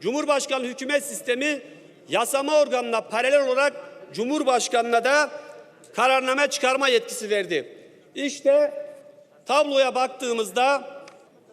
Cumhurbaşkanlığı hükümet sistemi yasama organına paralel olarak Cumhurbaşkanına da kararname çıkarma yetkisi verdi. İşte tabloya baktığımızda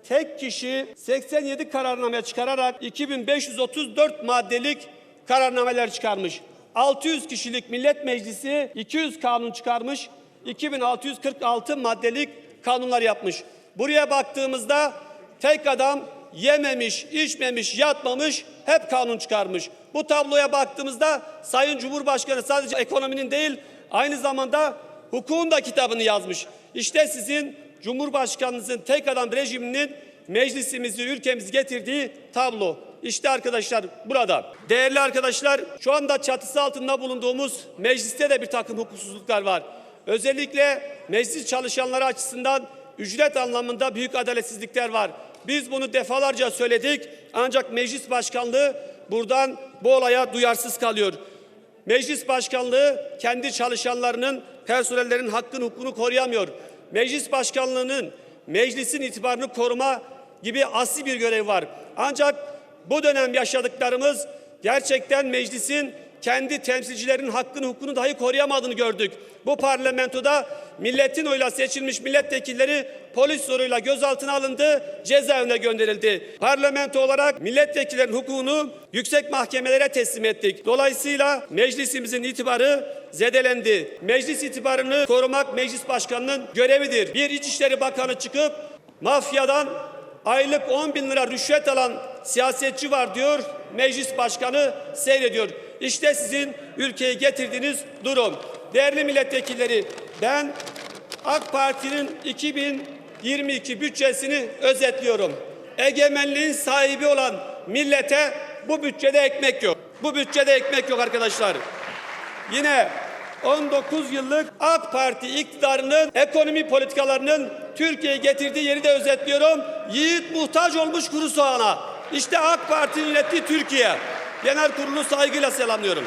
tek kişi 87 kararname çıkararak 2534 maddelik kararnameler çıkarmış. 600 kişilik Millet Meclisi 200 kanun çıkarmış. 2646 maddelik kanunlar yapmış. Buraya baktığımızda tek adam yememiş, içmemiş, yatmamış hep kanun çıkarmış. Bu tabloya baktığımızda Sayın Cumhurbaşkanı sadece ekonominin değil aynı zamanda hukukun da kitabını yazmış. İşte sizin Cumhurbaşkanınızın tek adam rejiminin meclisimizi, ülkemizi getirdiği tablo. İşte arkadaşlar burada. Değerli arkadaşlar şu anda çatısı altında bulunduğumuz mecliste de bir takım hukuksuzluklar var. Özellikle meclis çalışanları açısından ücret anlamında büyük adaletsizlikler var. Biz bunu defalarca söyledik ancak meclis başkanlığı buradan bu olaya duyarsız kalıyor. Meclis başkanlığı kendi çalışanlarının, personellerin hakkını, hukukunu koruyamıyor. Meclis başkanlığının meclisin itibarını koruma gibi asli bir görev var. Ancak bu dönem yaşadıklarımız gerçekten meclisin kendi temsilcilerinin hakkını, hukukunu dahi koruyamadığını gördük. Bu parlamentoda milletin oyla seçilmiş milletvekilleri polis zoruyla gözaltına alındı, cezaevine gönderildi. Parlamento olarak milletvekillerinin hukukunu yüksek mahkemelere teslim ettik. Dolayısıyla meclisimizin itibarı zedelendi. Meclis itibarını korumak meclis başkanının görevidir. Bir İçişleri Bakanı çıkıp mafyadan aylık 10 bin lira rüşvet alan siyasetçi var diyor. Meclis başkanı seyrediyor. İşte sizin ülkeyi getirdiğiniz durum. Değerli milletvekilleri ben AK Parti'nin 2022 bütçesini özetliyorum. Egemenliğin sahibi olan millete bu bütçede ekmek yok. Bu bütçede ekmek yok arkadaşlar. Yine 19 yıllık AK Parti iktidarının ekonomi politikalarının Türkiye'yi getirdiği yeri de özetliyorum. Yiğit muhtaç olmuş kuru soğana. İşte AK Parti'nin yönettiği Türkiye. Genel kurulu saygıyla selamlıyorum.